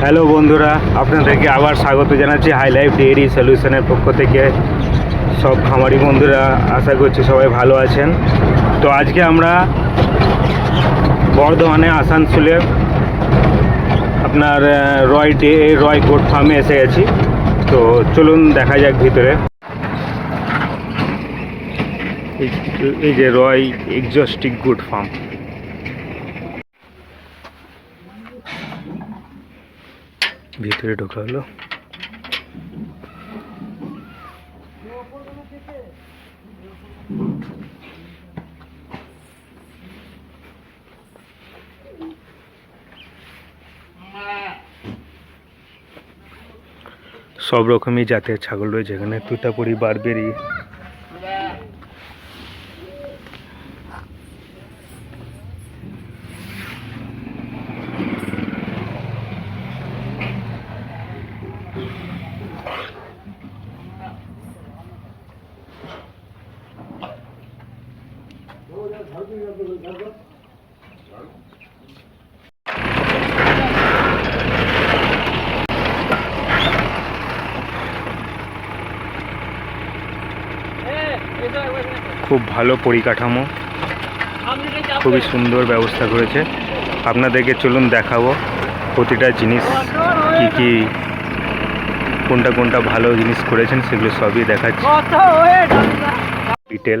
Hello বন্ধুরা, আপনাদেরকে আবার স্বাগত জানাচ্ছি হাই লাইফ ডেয়ারি সলিউশনের পক্ষ থেকে। সব খামারি বন্ধুরা, আশা করছি সবাই ভালো আছেন। তো আজকে আমরা বর্ধমানে আসানসোলে আপনার রয় ডে, রয় গোট ফার্মে এসে গেছি। তো চলুন দেখা যাক ভিতরে। এই- যে রয় এক্সস্টিক গুড ফার্ম। ভিতরে ঢোকা হলো। সব রকমই জাতের ছাগল রয়েছে এখানে। তুতাপুরি বারবেরি খুব ভালো পরিকাঠামো। খুবই সুন্দর ব্যবস্থা করেছে। আপনাদেরকে চলুন দেখাবো প্রতিটা জিনিস কি কি কোনটা কোনটা ভালো জিনিস করেছেন সেগুলো সবই দেখাচ্ছি। ডিটেল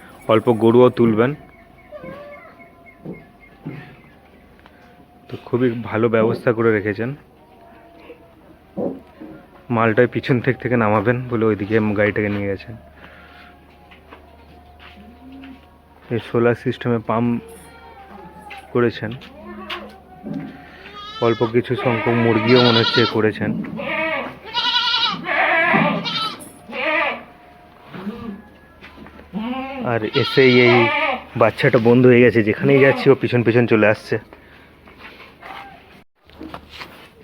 অল্প গরুও তুলবেন। তো খুবই ভালো ব্যবস্থা করে রেখেছেন। মালটাই পিছন থেকে থেকে নামাবেন বলে ওইদিকে গাড়িটাকে নিয়ে গেছেন। এই সোলার সিস্টেমে পাম্প করেছেন। অল্প কিছু সংখ্যক মুরগিও মনে হচ্ছে করেছেন। আর এসেই এই বাচ্চাটা বন্ধ হয়ে গেছে যেখানেই যাচ্ছি ও পিছন পিছন চলে আসছে।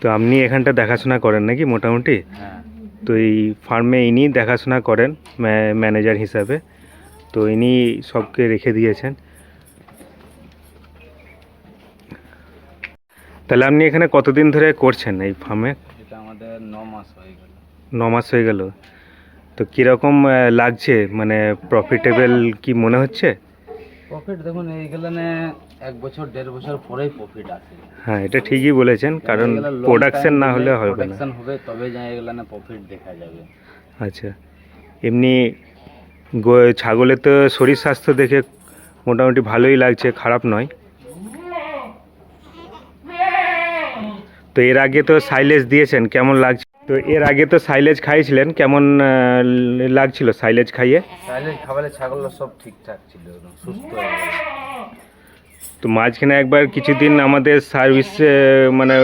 তো আপনি এখানটা দেখাশোনা করেন নাকি মোটামুটি? হ্যাঁ। তো এই ফার্মে ইনি দেখাশোনা করেন ম্যানেজার হিসাবে। তো ইনি সবকে রেখে দিয়েছেন। তাহলে আপনি এখানে কতদিন ধরে করছেন এই ফার্মে? এটা আমাদের ন মাস হয়ে গেল। ন মাস হয়ে গেল। তো কীরকম লাগছে? মানে প্রফিটেবল কি মনে হচ্ছে? প্রফিট দেখুন এইগুলানে এক বছর দেড় বছর পরেই প্রফিট আসে। হ্যাঁ এটা ঠিকই বলেছেন কারণ প্রোডাকশন না হলে হবে না। প্রোডাকশন হবে তবে যা এগুলানে প্রফিট দেখা যাবে। আচ্ছা। এমনি ছাগলের তো শরীর স্বাস্থ্য দেখে মোটামুটি ভালোই লাগছে খারাপ নয়। তো এর আগে তো সাইলেজ দিয়েছেন কেমন লাগছে? তো এর আগে তো সাইলেজ খাইয়েছিলেন কেমন লাগছিল সাইলেজ খাইয়ে? সাইলেজ খাবারের ছাগলগুলো সব ঠিকঠাক ছিল সুস্থ তো মাঝখানে একবার কিছুদিন আমাদের সার্ভিস মানে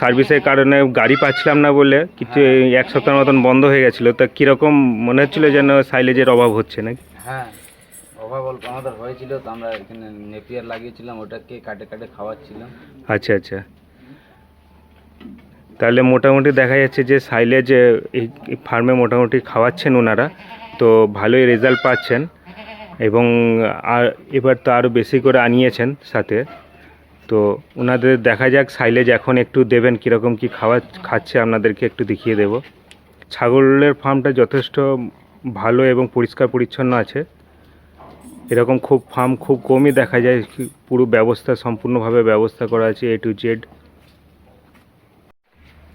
সার্ভিসের কারণে গাড়ি পাচ্ছিলাম না বলে কিছু এক সপ্তাহ মতন বন্ধ হয়ে গেছিল তা কীরকম মনে হচ্ছিল যেন সাইলেজের অভাব হচ্ছে নাকি? হ্যাঁ অভাব অল্প আমাদের হয়েছিল তো আমরা এখানে নেপিয়ার লাগিয়েছিলাম ওটাকে কাটে কাটে খাওয়াচ্ছিলাম। আচ্ছা আচ্ছা। তাহলে মোটামুটি দেখা যাচ্ছে যে সাইলেজ এই ফার্মে মোটামুটি খাওয়াচ্ছেন ওনারা তো ভালোই রেজাল্ট পাচ্ছেন এবং আর এবার তো আরও বেশি করে আনিয়েছেন সাথে। তো ওনাদের দেখা যাক সাইলেজ এখন একটু দেবেন কীরকম কি খাওয়া, খাচ্ছে, আপনাদেরকে একটু দেখিয়ে দেব। ছাগলের ফার্মটা যথেষ্ট ভালো এবং পরিষ্কার পরিচ্ছন্ন আছে। এরকম খুব ফার্ম খুব কমই দেখা যায়, পুরো ব্যবস্থা, সম্পূর্ণভাবে ব্যবস্থা করা আছে এ টু জেড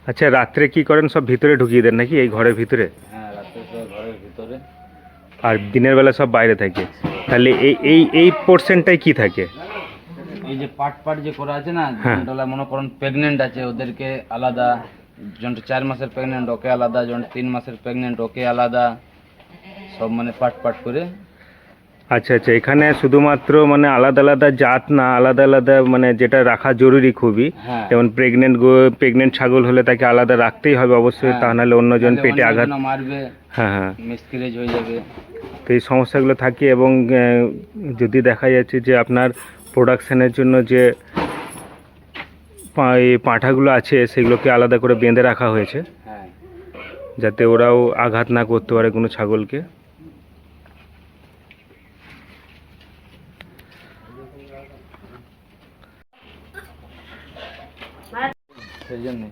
আচ্ছা রাত্রে কি করেন? সব ভিতরে ঢুকিয়ে দেন নাকি? এই ঘরের ভিতরে? হ্যাঁ রাত্রে সব ঘরের ভিতরে। আর দিনের বেলা সব বাইরে থাকে। তাহলে এই এই এই পোর্শনটাই কি থাকে? এই যে পাট পাট যে করা আছে না হ্যাঁ। মনে করেন প্রেগনেন্ট আছে ওদেরকে আলাদা যখন চার মাসের প্রেগনেন্ট ওকে আলাদা যখন তিন মাসের প্রেগনেন্ট ওকে আলাদা সব মানে পাট পাট করে আচ্ছা আচ্ছা এখানে শুধুমাত্র মানে আলাদা আলাদা জাত না আলাদা আলাদা মানে যেটা রাখা জরুরি খুবই। হ্যাঁ। যেমন প্রেগনেন্ট প্রেগনেন্ট ছাগল হলে তাকে আলাদা রাখতেই হবে অবশ্যই হ্যাঁ। তা নাহলে অন্যজন পেটে আঘাত মারবে হ্যাঁ হ্যাঁ। মিসক্যারেজ হয়ে যাবে। তো এই সমস্যাগুলো থাকে এবং যদি দেখা যাচ্ছে যে আপনার প্রোডাকশনের জন্য যে পাঁঠাগুলো আছে সেগুলোকে আলাদা করে বেঁধে রাখা হয়েছে হ্যাঁ। যাতে ওরাও আঘাত না করতে পারে কোনো ছাগলকে। সেই জন্যে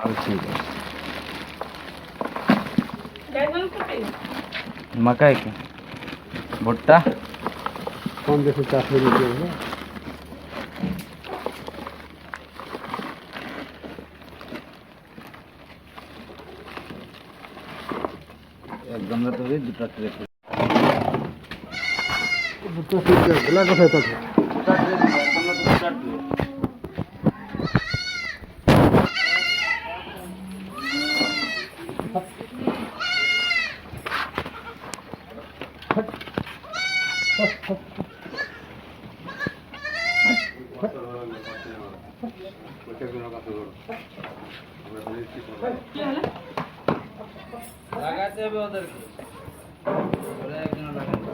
আর ঠিক আছে मकई के भुट्टा कौन जैसे चाष में लीजिए होगा एक गमला तो दूटा ट्रे দুটো ঠিক আছে গোলা কোথায় লাগাতে হবে ওদেরকে। ওরা একজন লাগাতে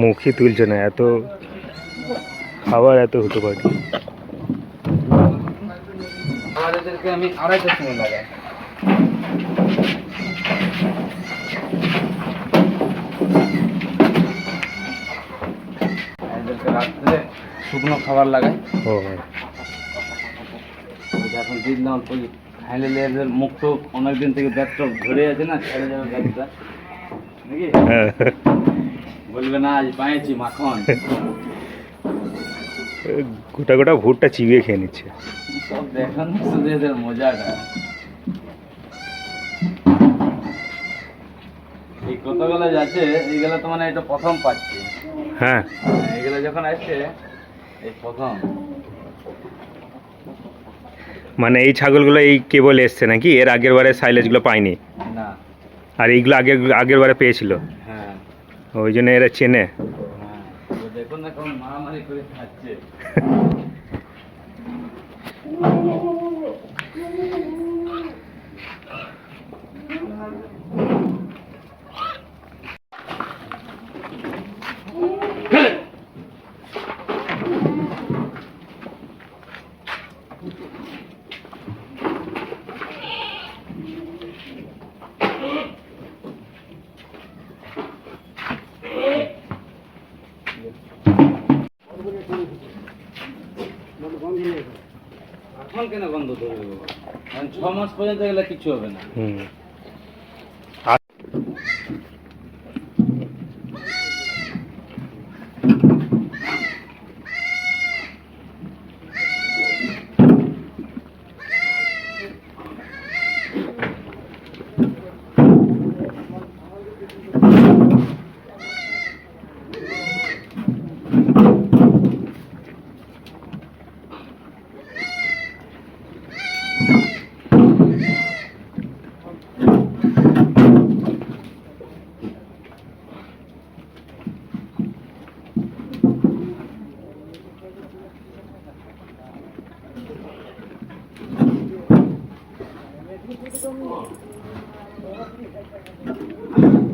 মুখই তুলছে না এত খাবার এত হতে পারে আবার এদেরকে আমি আড়াইটার সময় লাগাই শুকনো খাবার লাগাই। এখন দিলাম অল্প খাইলে এদের মুখ তো অনেকদিন থেকে ব্যাগটা ধরে আছে না ছেড়ে যাবে ব্যাগটা নাকি? হ্যাঁ। বলবে না আজ পাইছি মাখন। গোটা গোটা ভুট্টা চিবিয়ে খেয়ে নিচ্ছে। সব দেখান শুধু এদের মজাটা। এই কতগুলো যাচ্ছে এইগুলো তো মানে এটা প্রথম পাচ্ছি। হ্যাঁ। এইগুলো যখন আসছে মানে এই ছাগলগুলো এই কেবল এসছে নাকি? এর আগের বারে সাইলেজগুলো পায়নি না। আর এইগুলো আগের আগের বারে পেয়েছিল? হ্যাঁ। ওই জন্য এরা চেনে। হ্যাঁ। দেখুন না কেমন মারামারি করে খাচ্ছে এখন কেন গন্ধ ধরবে বাবা? এখন ছ মাস পর্যন্ত গেলে কিছু হবে না। Thank you.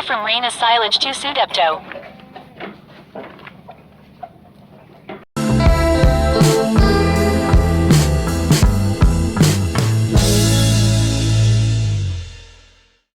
Call from Reina Silage to Sudepto.